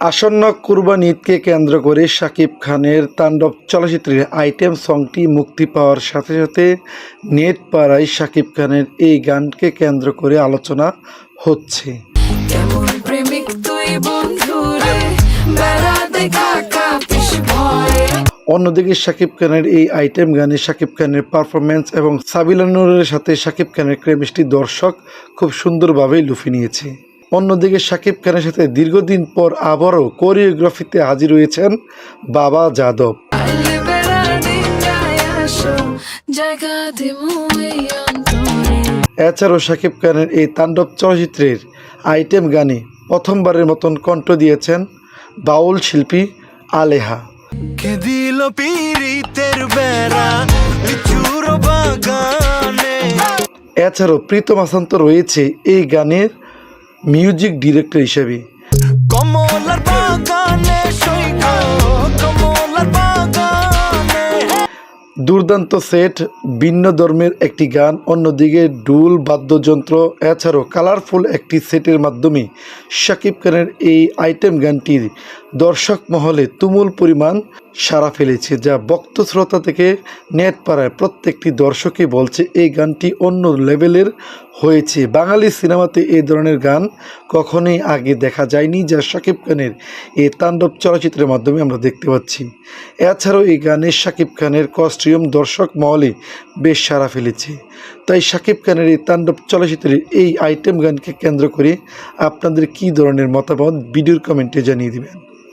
আসন্ন কুরবানি ঈদকে কেন্দ্র করে শাকিব খানের তাণ্ডব চলচ্চিত্রের আইটেম সংটি মুক্তি পাওয়ার সাথে সাথে নেট পাড়ায় শাকিব খানের এই গানকে কেন্দ্র করে আলোচনা হচ্ছে। অন্যদিকে শাকিব খানের এই আইটেম গানে শাকিব খানের পারফরমেন্স এবং সাবিলানুরের সাথে শাকিব খানের কেমিস্ট্রি দর্শক খুব সুন্দরভাবেই লুফে নিয়েছে। অন্যদিকে শাকিব খানের সাথে দীর্ঘদিন পর আবারও কোরিওগ্রাফিতে হাজির হয়েছেন বাবা যাদব। এছাড়াও শাকিব খানের এই তাণ্ডব চলচ্চিত্রের আইটেম গানে প্রথমবারের মতন কণ্ঠ দিয়েছেন বাউল শিল্পী আলেহা। এছাড়াও প্রীতম আসান্ত রয়েছে এই গানের মিউজিক ডিরেক্টর হিসেবে। বাগানে দুর্দান্ত সেট ভিন্ন ধর্মের একটি গান অন্যদিকে ডুল বাদ্যযন্ত্র এছাড়াও কালারফুল একটি সেটের মাধ্যমে শাকিব খানের এই আইটেম গানটির দর্শক মহলে তুমুল পরিমাণ সাড়া ফেলেছে, যা ভক্ত শ্রোতা থেকে নেট পাড়ায় প্রত্যেকটি দর্শকই বলছে, এই গানটি অন্য লেভেলের হয়েছে। বাঙালি সিনেমাতে এই ধরনের গান কখনোই আগে দেখা যায়নি, যা শাকিব খানের এই তাণ্ডব চলচ্চিত্রের মাধ্যমে আমরা দেখতে পাচ্ছি। এছাড়াও এই গানে শাকিব খানের কস্টিউম দর্শক মহলে বেশ সাড়া ফেলেছে। তাই শাকিব খানের এই তাণ্ডব চলচ্চিত্রের এই আইটেম গানকে কেন্দ্র করে আপনাদের কী ধরনের মতামত, ভিডিওর কমেন্টে জানিয়ে দিবেন।